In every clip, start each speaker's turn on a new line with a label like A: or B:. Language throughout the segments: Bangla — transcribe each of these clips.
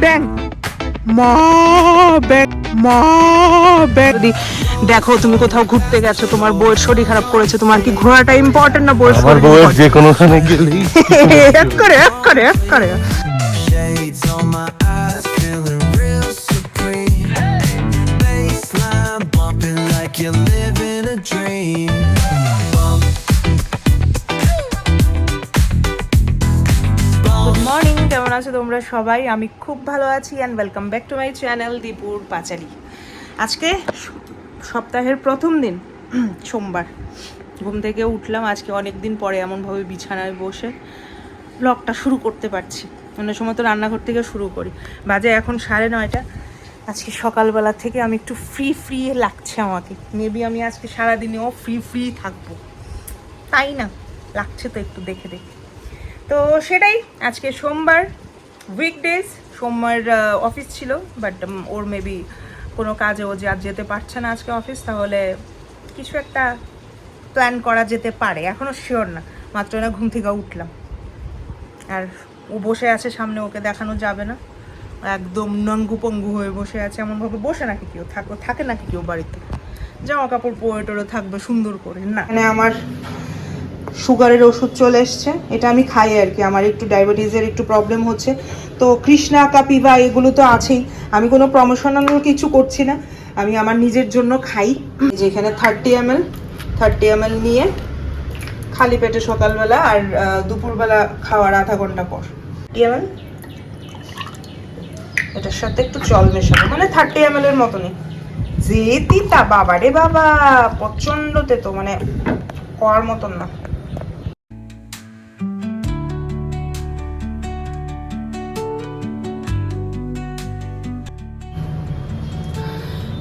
A: ব্যাং। মা ব্যাং মা ব্যাং। যদি দেখো তুমি কোথাও ঘুরতে গেছো তোমার বউয়ের শরীর খারাপ করেছে তোমার কি ঘোরাটা ইম্পর্টেন্ট না বউয়ের
B: আমার
A: শরীর?
B: বউয়ের যে কোনোখানে গেলেই।
A: এক করে এক করে এক করে। আছো তোমরা সবাই, আমি খুব ভালো আছি and welcome back to my channel দীপুর পাচারি আজকে সপ্তাহের প্রথম দিন, সোমবার। ঘুম থেকে উঠলাম, আজকে অনেক দিন পরে এমনভাবে বিছানায় বসে ব্লগটা শুরু করতে পারছি। অন্য সময় তো রান্নাঘর থেকে শুরু করি। বাজে এখন সাড়ে নয়টা। আজকে সকালবেলা থেকে আমি একটু ফ্রি ফ্রি লাগছে আমাকে। মেবি আমি আজকে সারাদিনেও ফ্রি ফ্রি থাকব। তাই না? লাগছে তো একটু দেখে দেখে। তো সেটাই, আজকে সোমবার। উইকডেজ সোমবার অফিস ছিল বাট ওর মেবি কোনো কাজে ও যে আজ যেতে পারছে না আজকে অফিস তাহলে কিছু একটা প্ল্যান করা যেতে পারে। এখনও শিওর না, মাত্র না ঘুম থেকে উঠলাম। আর ও বসে আছে সামনে, ওকে দেখানো যাবে না। একদম নঙ্গু পঙ্গু হয়ে বসে আছে এমনভাবে বসে নাকি কেউ, থাকো, থাকে নাকি কেউ বাড়িতে। জামা কাপড় পরে টরে থাকবে সুন্দর করে, না। মানে আমার সুগারের ওষুধ চলে এসছে। এটা আমি খাই আর কি। আমার একটু ডায়াবেটিসের একটু প্রবলেম হচ্ছে। তো কৃষ্ণা কাপিবা এগুলো তো আছেই। আমি কোনো প্রমোশনাল কিছু করছি না। আমি আমার নিজের জন্য খাই। যেখানে thirty M L thirty M L নিয়ে খালি পেটে সকালবেলা আর দুপুরবেলা খাওয়ার আধা ঘণ্টা পর। এম এল এটার সাথে একটু জল মেশাবো। মানে থার্টি এম এল এর মতনই। যে তিতা বাবা রে বাবা, প্রচণ্ড তেতো। মানে হওয়ার মতন না।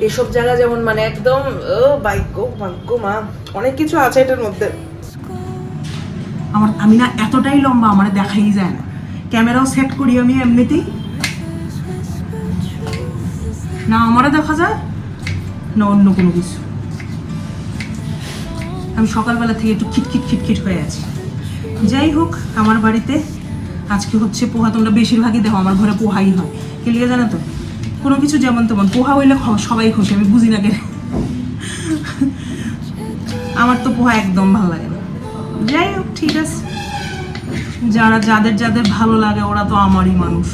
A: এসব জায়গা যেমন মানে একদম ভাগ্য ভাগ্য মা। অনেক কিছু আছে এটার মধ্যে। আমার আমি না এতটাই লম্বা, আমার দেখাই যায় না। ক্যামেরাও সেট করি আমি এমনিতেই। না, আমারও দেখা যায়, না অন্য কোনো কিছু। আমি সকালবেলা থেকে একটু খিটখিট খিটখিট হয়ে আছি। যাই হোক, আমার বাড়িতে আজকে হচ্ছে পোহা, তোমরা বেশিরভাগই দেখো, আমার ঘরে পোহাই হয়। কে লিগে জানো তো? কোনো কিছু যেমন তেমন, পোহা হইলে সবাই খুশি, আমি বুঝি না কেন। আমার তো পোহা একদম ভালো লাগে না। যাই হোক, ঠিক আছে। যারা যাদের যাদের ভালো লাগে, ওরা তো আমারই মানুষ।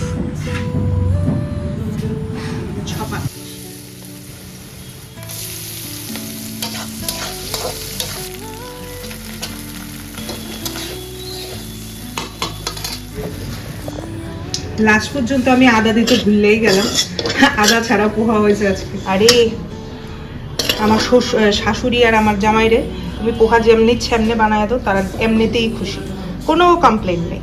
A: লাস্ট পর্যন্ত আমি আদা দিতে ভুললেই গেলাম। আদা ছাড়া পোহা হয়েছে আজকে। আরে, আমার শাশুড়ি আর আমার জামাইরে তুমি পোহা যেমনি এমনি বানায় দাও, তারা এমনিতেই খুশি। কোনো কমপ্লেন নেই।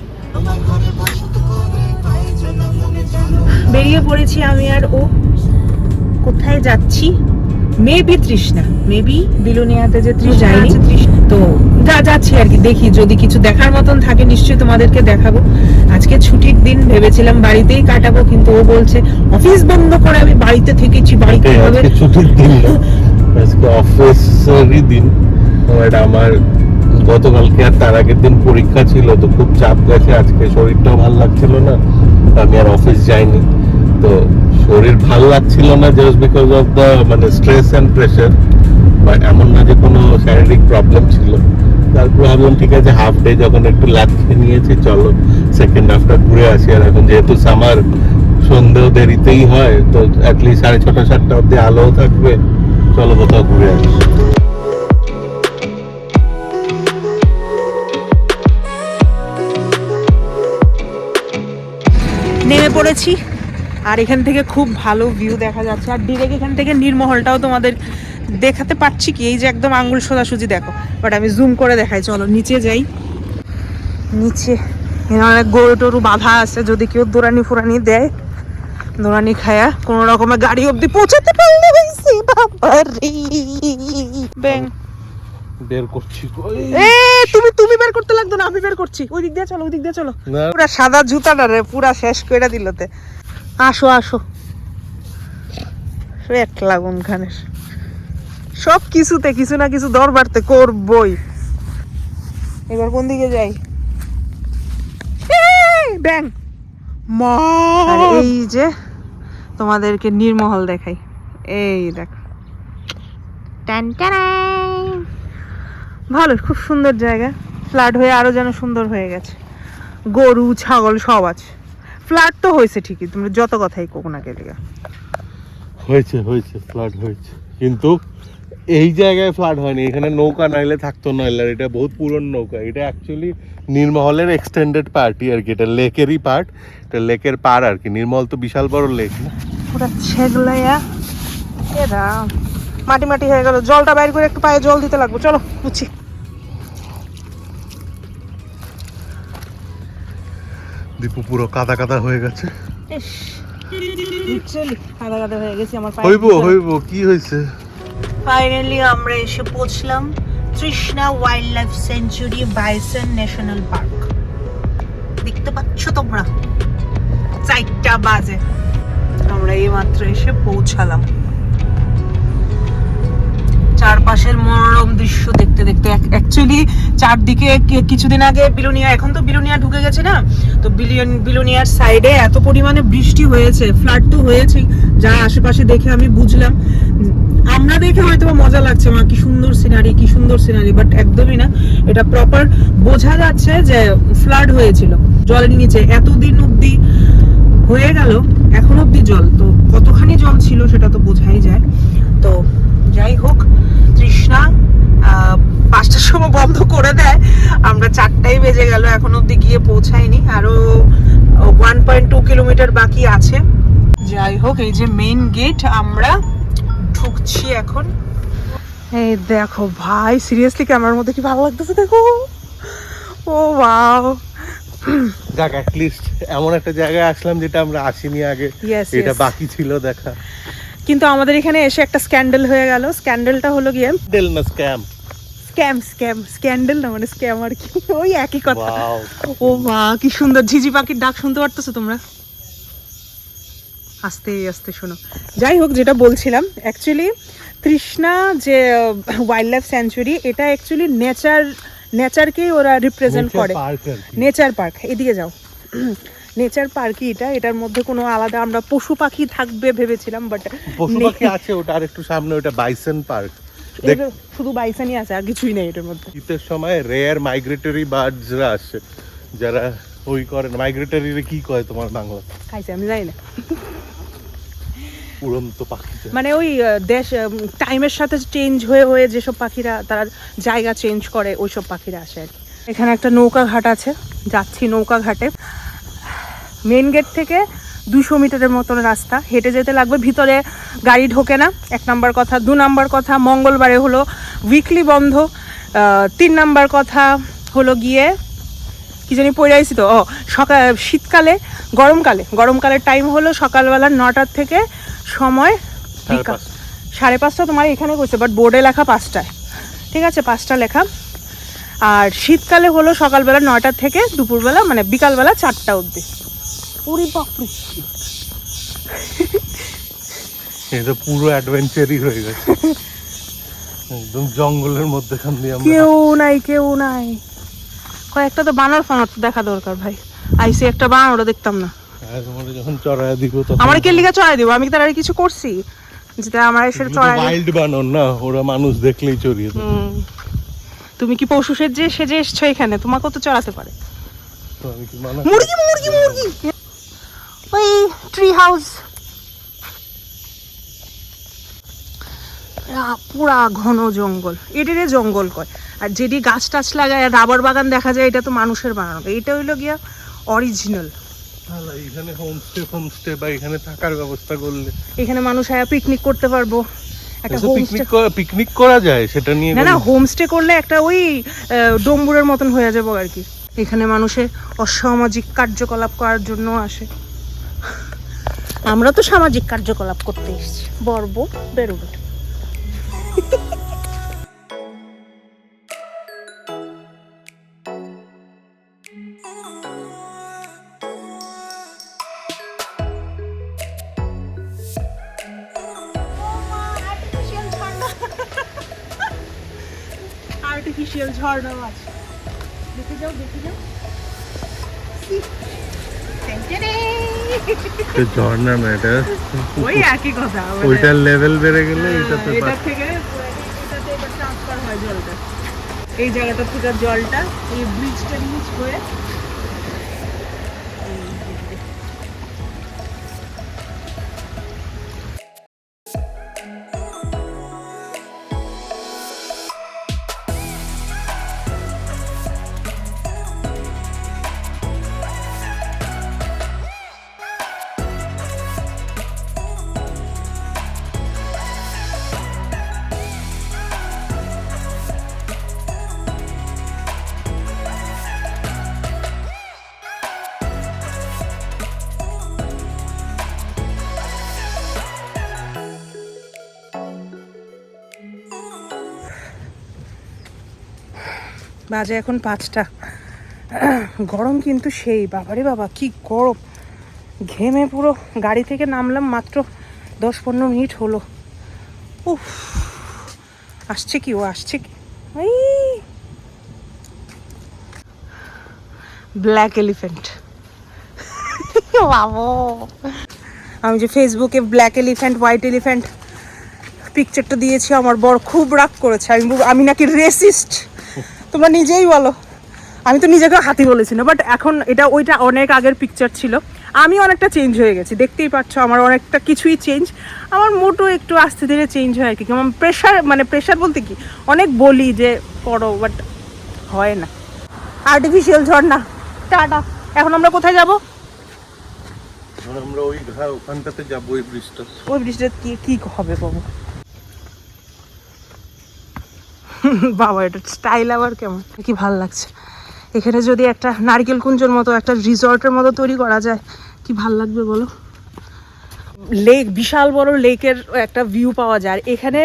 A: বেরিয়ে পড়েছি আমি আর ও। কোথায় যাচ্ছি? মেবি তৃষ্ণা মেবি বিলুনিয়াতে যে তৃষ্ণা আছে তৃষ্ণা তো যা যাচ্ছি আর কি দেখি যদি কিছু দেখার মতন থাকে নিশ্চয়ই তোমাদেরকে দেখাবো। আজকে ছুটির দিন ভেবেছিলাম বাড়িতেই কাটাবো কিন্তু ও বলছে অফিস বন্ধ করে আমি বাড়িতে থেকেছি বাড়িতে হবে।
B: ছুটির দিন আজকে অফিসেরই দিন। বাট আমার গতকালকে আর তার আগের দিন পরীক্ষা ছিল তো খুব চাপ গেছে। আজকে শরীরটাও ভালো লাগছিল না। আমি আর অফিস যাইনি। তো শরীর ভালো লাগছিল না জাস্ট বিকজ অফ দ্য মানে স্ট্রেস অ্যান্ড প্রেশার বাট এমন না যে কোনো শারীরিক প্রবলেম ছিল। তারপর ভাবলাম, ঠিক আছে হাফ ডে যখন একটু লাগ খেয়ে নিয়েছি, চলো সেকেন্ড হাফটা ঘুরে আসি। আর এখন যেহেতু সামার সন্ধেও দেরিতেই হয়, তো অ্যাটলিস্ট সাড়ে ছটা, সাতটা অব্দি আলোও থাকবে। চলো কোথাও ঘুরে আসি।
A: নেমে পড়েছি। আর এখান থেকে খুব ভালো ভিউ দেখা যাচ্ছে। আর ডিরেক্ট এখান থেকে নির্মহলটাও তোমাদের দেখাতে পারছি কি? এই যে একদম আঙ্গুল সোজাসুজি দেখো। বাট আমি জুম করে দেখাই চলো নিচে যাই। নিচে এখানে গরু টরু বাঁধা আছে যদি কেউ দোরানি ফোরানি দেয় দোরানি খায়া কোন রকমের গাড়ি অব্দি পৌঁছাতে পারলে হয়েছে ব্যাং।
B: বের করছি
A: এ তুমি তুমি বের করতে লাগতো না আমি বের করছি। ওই দিক দিয়ে চলো ওই দিক দিয়ে চলো। পুরা সাদা জুতাটা রে পুরা শেষ করে দিলতে আসো আসো। এক লাগুন খানের সব কিছুতে কিছু না কিছু দরবারতে করবই। এবার কোন দিকে যাই? ব্যাং। এই যে তোমাদেরকে নির্মহল দেখাই। এই দেখো। ভালো খুব সুন্দর জায়গা। ফ্ল্যাট হয়ে আরও যেন সুন্দর হয়ে গেছে। গরু ছাগল সব আছে। ফ্ল্যাট তো হয়েছে ঠিকই তোমরা যত কথাই কোক না গেলে
B: হয়েছে হয়েছে ফ্লাড হয়েছে। কিন্তু এই জায়গায় ফ্লাড হয়নি এখানে নৌকা নাইলে থাকতো নইলে আর এটা বহুত পুরনো নৌকা। এটা অ্যাকচুয়ালি নির্মহলের এক্সটেন্ডেড পার্টি আর কি এটা লেকেরই পার্ট এটা লেকের পার আর কি নির্মল তো বিশাল বড় লেক না।
A: পুরো ছেগলাইয়া এরা মাটি মাটি হয়ে গেল জলটা বাইর করে একটু পায়ে জল দিতে লাগবে চলো বুঝছি।
B: দীপু পুরো কাদা কাদা হয়ে গেছে।
A: কাদা কাদা হয়ে গেছি আমার
B: হইব হইব কি হয়েছে
A: ফাইনালি আমরা এসে পৌঁছলাম Trishna wildlife sanctuary bison national park দেখতে পাচ্ছ তোমরা? চারটা বাজে। আমরা এই মাত্র এসে পৌঁছালাম। চারপাশের মনোরম দৃশ্য দেখতে দেখতে। অ্যাকচুয়ালি চারদিকে কিছুদিন আগে বিলোনিয়া এখন তো বিলোনিয়া ঢুকে গেছে না? তো বিলিয়ন বিলোনিয়ার সাইডে এত পরিমাণে বৃষ্টি হয়েছে ফ্লাড তো হয়েছে, যা আশেপাশে দেখে আমি বুঝলাম। আমরা দেখে হয়তো মজা লাগছে, মা, কি সুন্দর সিনারি কি সুন্দর সিনারি বাট একদমই না। এটা প্রপার বোঝা যাচ্ছে যে ফ্লাড হয়েছিল। জলের নিচে এতদিন অব্দি হয়ে গেল, এখন অব্দি জল। তো কতখানি জল ছিল সেটা তো বোঝাই যায়। তো যাই হোক তৃষ্ণা পাঁচটার সময় বন্ধ করে দেয়। আমরা চারটাই বেজে গেল এখন অব্দি গিয়ে পৌঁছায়নি। আরও ওয়ান পয়েন্ট টু কিলোমিটার বাকি আছে। যাই হোক এই যে মেইন গেট আমরা ঢুকছি এখন। এই দেখো ভাই সিরিয়াসলি ক্যামেরার মধ্যে কি ভালো লাগতেছে দেখো। ও ওয়াও
B: যাক অ্যাটলিস্ট এমন একটা জায়গায় আসলাম যেটা আমরা আসিনি আগে। এটা. বাকি ছিল দেখা।
A: কিন্তু আমাদের এখানে এসে একটা স্ক্যান্ডেল হয়ে গেল। স্ক্যান্ডেলটা হলো গিয়ে
B: ডেল না স্ক্যাম?
A: স্ক্যাম স্ক্যাম স্ক্যান্ডেল না মানে স্ক্যাম আর কি। ওই একই কথা। ও মা কি সুন্দর ঝিঝি পাখির ডাক শুনতে পারতেছো তোমরা? আস্তে আস্তে শোনো। যাই হোক যেটা বলছিলাম অ্যাকচুয়ালি তৃষ্ণা যে ওয়াইল্ড লাইফ স্যাঞ্চুরি এটা অ্যাকচুয়ালি নেচার নেচারকেই ওরা রিপ্রেজেন্ট করে। নেচার পার্ক এদিকে যাও। নেচার পার্কই এটা এটার মধ্যে কোনো আলাদা আমরা পশু পাখি থাকবে ভেবেছিলাম বাট
B: পশু পাখি আছে ওটা আর একটু সামনে ওটা বাইসন পার্ক।
A: শুধু বাইসানি আছে আর কিছুই নেই এটার মধ্যে।
B: শীতের সময় রেয়ার মাইগ্রেটরি বার্ডসরা আসে যারা ওই করে মাইগ্রেটরি কি কয় তোমার বাংলা?
A: খাইছে আমি জানি না।
B: উড়ন্ত পাখি
A: মানে ওই দেশ টাইমের সাথে চেঞ্জ হয়ে হয়ে যেসব পাখিরা তারা জায়গা চেঞ্জ করে ওইসব পাখিরা আসে আর কি। এখানে একটা নৌকা ঘাট আছে যাচ্ছি নৌকা ঘাটে। মেন গেট থেকে দুশো মিটারের মতন রাস্তা। হেঁটে যেতে লাগবে ভিতরে গাড়ি ঢোকে না। এক নাম্বার কথা দু নাম্বার কথা মঙ্গলবারে হলো উইকলি বন্ধ। তিন নাম্বার কথা হলো গিয়ে কি জানি পড়ে আইছি তো ও সকাল শীতকালে গরমকালে। গরমকালের টাইম হলো সকালবেলা নটার থেকে সময়
B: সাড়ে
A: বিকাল।
B: পাঁচটা।
A: সাড়ে পাঁচটা তোমার এখানে করছে বাট বোর্ডে লেখা পাঁচটায়। ঠিক আছে পাঁচটা লেখা। আর শীতকালে হলো সকালবেলা নয়টা থেকে দুপুরবেলা মানে বিকালবেলা চারটা অবধি। উড়ি বাপরে।
B: এটা পুরো অ্যাডভেঞ্চারই হয়ে গেছে। একদম জঙ্গলের মধ্যেখান দিয়ে আমরা
A: কেউ নাই কেউ নাই। কয়েকটা তো বানর ফানর দেখা দরকার ভাই। আইসি একটা বানরও দেখতাম না।
B: যখন চড়ায় দিব
A: আমার কে লিগা চড়াই দিব? আমি তার আর কিছু করছি? যেটা আমার এসে চড়াই
B: ওয়াইল্ড বানর না ওরা মানুষ দেখলেই চড়িয়ে
A: তুমি কি পশু সেজে সেজে এসছো এখানে? তোমাকেও তো চড়াতে পারে। মুরগি মুরগি মুরগি! ট্রি হাউস পুরা ঘন জঙ্গল। এটারে জঙ্গল কয়। আর যেটি গাছ টাছ লাগায় রাবার বাগান দেখা যায় এটা তো মানুষের বানানো। এটা হইল গিয়া অরিজিনাল
B: এখানে হোমস্টে হোমস্টে বা এখানে থাকার ব্যবস্থা করলে।
A: এখানে মানুষ আয়া পিকনিক করতে পারব। একটা
B: পিকনিক পিকনিক করা যায় সেটা নিয়ে
A: না না হোমস্টে করলে একটা ওই ডম্বুরের মতন হয়ে যাব আর কি। এখানে মানুষে অসামাজিক কার্যকলাপ করার জন্য আসে। আমরা তো সামাজিক কার্যকলাপ করতে এসেছি। বর্ব বেরোবে। আর্টিফিশিয়াল ঝর্ণা আছে দেখে যাও দেখে যাও। টেনটেনে
B: তো ঝর্ণা না এটা
A: ওই একই কথা
B: ওইটার লেভেল বেড়ে গেলে এটা তো
A: এটা থেকে এটাতে এবার ট্রান্সফার হয় জলটা এই জায়গাটা থেকে জলটা এই ব্রিজটা নিচ হয়ে বাজে এখন পাঁচটা। গরম কিন্তু সেই বাবারে বাবা কি গরম। ঘেমে পুরো গাড়ি থেকে নামলাম মাত্র দশ পনেরো মিনিট হলো। উফ আসছে কি ও আসছে কি? ব্ল্যাক এলিফেন্ট বাবু। আমি যে ফেসবুকে ব্ল্যাক এলিফ্যান্ট হোয়াইট এলিফ্যান্ট পিকচারটা দিয়েছি আমার বর খুব রাগ করেছে। আমি আমি নাকি রেসিস্ট তোমরা নিজেই বলো। আমি তো নিজেকে হাতি বলেছি না বাট এখন এটা ওইটা অনেক আগের পিকচার ছিল। আমি অনেকটা চেঞ্জ হয়ে গেছি দেখতেই পাচ্ছ আমার অনেকটা কিছুই চেঞ্জ আমার মোটো একটু আস্তে ধীরে চেঞ্জ হয় আর কি কেমন প্রেশার মানে প্রেশার বলতে কি অনেক বলি যে করো বাট হয় না। আর্টিফিশিয়াল ঝর্ণা। টাটা। এখন আমরা কোথায় যাব?
B: আমরা ওই ওখানটাতে যাব ওই ব্রিজটা
A: ওই বৃষ্টিতে কি কি হবে বাবু বাবা এটা স্টাইল আবার কেমন? কি ভালো লাগছে। এখানে যদি একটা নারকেল কুঞ্জর মতো একটা রিসর্টের মতো তৈরি করা যায় কি ভালো লাগবে বলো? লেক বিশাল বড় লেকের একটা ভিউ পাওয়া যায়। এখানে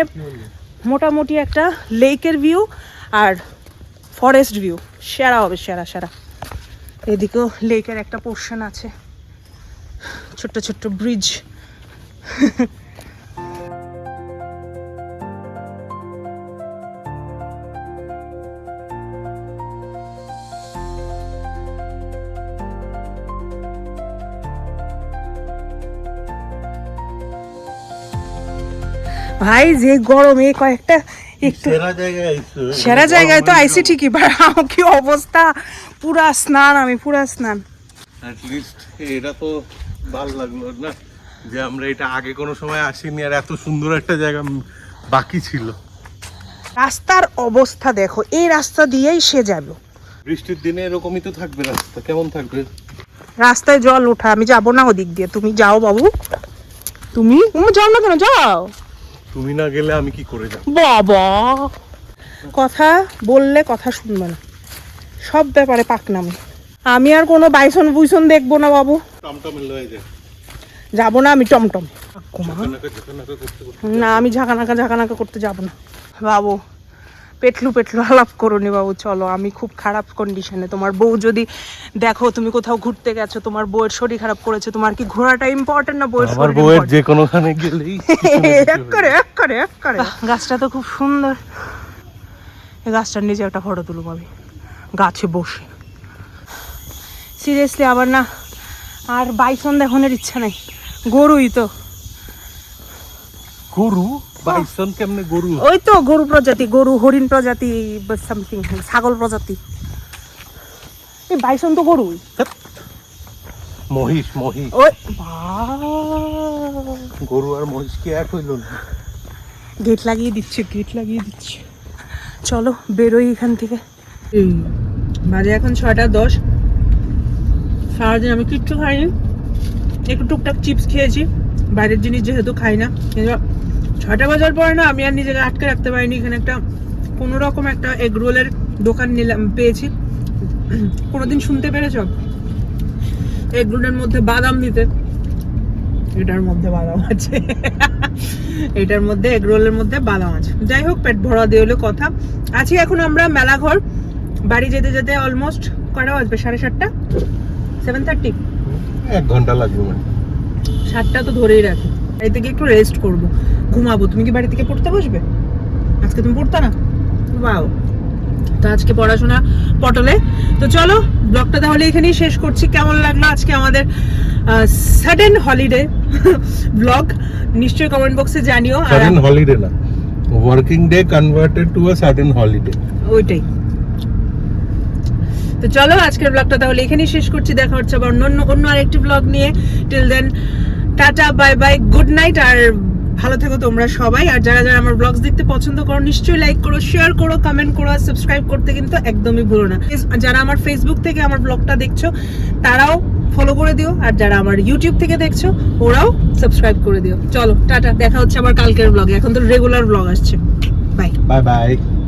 A: মোটামুটি একটা লেকের ভিউ আর ফরেস্ট ভিউ সেরা হবে সেরা সেরা। এদিকেও লেকের একটা পোর্শন আছে। ছোট্ট ছোট্ট ব্রিজ ভাই যে গরমে কয়েকটা একটু
B: সেরা জায়গায়
A: তো আইসি ঠিকই আমার কি অবস্থা? পুরা স্নান আমি পুরা স্নান।
B: এটা তো ভালো লাগল না যে আমরা এটা আগে কোনো সময় আসিনি আর এত সুন্দর একটা জায়গা বাকি ছিল।
A: রাস্তার অবস্থা দেখো এই রাস্তা দিয়েই সে যাবে।
B: বৃষ্টির দিনে এরকমই তো থাকবে রাস্তা কেমন থাকবে?
A: রাস্তায় জল ওঠা আমি যাব না ওদিক দিয়ে। তুমি যাও বাবু। তুমি? তুমি যাও না কেন? যাও।
B: তুমি না গেলে আমি কি করে যাব?
A: বাবা! কথা বললে কথা শুনবে না। সব ব্যাপারে পাকনামি। আমি আর কোনো বাইসন বুইসন দেখব না বাবু।
B: টমটমে লয়ে যায়
A: যাব না আমি টমটম। না আমি ঝাঁকানাকা ঝাঁকানাকা করতে যাব না। বাবু পেটলু পেটলু আলাপ করো নি বাবু চলো। আমি খুব খারাপ কন্ডিশনে তোমার বউ যদি দেখো তুমি কোথাও ঘুরতে গেছো তোমার বউয়ের শরীর খারাপ করেছে তোমার কি ঘোরাটা ইম্পর্টেন্ট না বউয়ের
B: আমার
A: শরীর
B: বউয়ের? যে কোনোখানে গেলেই
A: এক করে এক করে এক করে। গাছটা তো খুব সুন্দর। এই গাছটার নিচে একটা ফটো তুলব আমি। গাছে বসে। সিরিয়াসলি আবার না আর বাইসন দেখানোর ইচ্ছা নাই। গরুই তো।
B: গরু? বাইসন কেমনে গরু?
A: ওই তো গরু প্রজাতি গরু হরিণ প্রজাতি সামথিং ছাগল প্রজাতি। এই বাইসন তো গরু
B: মহিষ মহিষ।
A: ওই
B: গরু আর মহিষ কি এক হইল না?
A: গেট লাগিয়ে দিচ্ছে গেট লাগিয়ে দিচ্ছে। চলো বেরোই এখান থেকে। বাজে এখন ছয়টা দশ। সারাদিন আমি কিচ্ছু খাইনি। একটু টুকটাক চিপস খেয়েছি। বাইরের জিনিস যেহেতু খাই না ছয়টা বাজার পরে না আমি আর নিজেকে আটকে রাখতে পারিনি। এখানে একটা কোনো রকম একটা এগ রোলের দোকান নিলাম পেয়েছি। কোনোদিন শুনতে পেরেছ? এগ রোলের মধ্যে বাদাম দিতে। এটার মধ্যে বাদাম আছে। এটার মধ্যে এগ রোলের মধ্যে বাদাম আছে। যাই হোক পেট ভরা দিয়ে হলো কথা। আছি এখন আমরা মেলাঘর। বাড়ি যেতে যেতে অলমোস্ট কটা বাজবে? সাড়ে সাতটা? সেভেন থার্টি
B: এক ঘণ্টা লাগবে মানে।
A: সাতটা তো ধরেই রাখি। থেকে একটু রেস্ট করব। ঘুমাবো তুমি কি বাড়ি থেকে পড়তে বসবে? আজকে তুমি পড়তা না? বাও তো আজকে পড়াশোনা পটলে। তো চলো ব্লগটা তাহলে এখানেই শেষ করছি। কেমন লাগল আজকে আমাদের সাডেন হলিডে ব্লগ নিশ্চয়ই কমেন্ট বক্সে জানিও। আর
B: সাডেন হলিডে না working day converted to a sudden holiday
A: ওইটাই। তো চলো আজকের ব্লগটা তাহলে এখানেই শেষ করছি। দেখা হচ্ছে আবার অন্য অন্য- অন্য আরেকটি ব্লগ নিয়ে। Till then tata bye bye good night আর ভালো থেকো তোমরা সবাই, আর যারা যারা আমার ব্লগস দেখতে পছন্দ করো, নিশ্চয়ই লাইক করো শেয়ার করো কমেন্ট করো, আর সাবস্ক্রাইব করতে কিন্তু একদমই ভুলো না। যারা আমার ফেসবুক থেকে আমার ব্লগটা দেখছ, তারাও ফলো করে দিও, আর যারা আমার ইউটিউব থেকে দেখছ, ওরাও সাবস্ক্রাইব করে দিও। চলো, টাটা, দেখা হচ্ছে আমার কালকের ব্লগে এখন তো রেগুলার ব্লগ আসছে। Bye
B: bye bye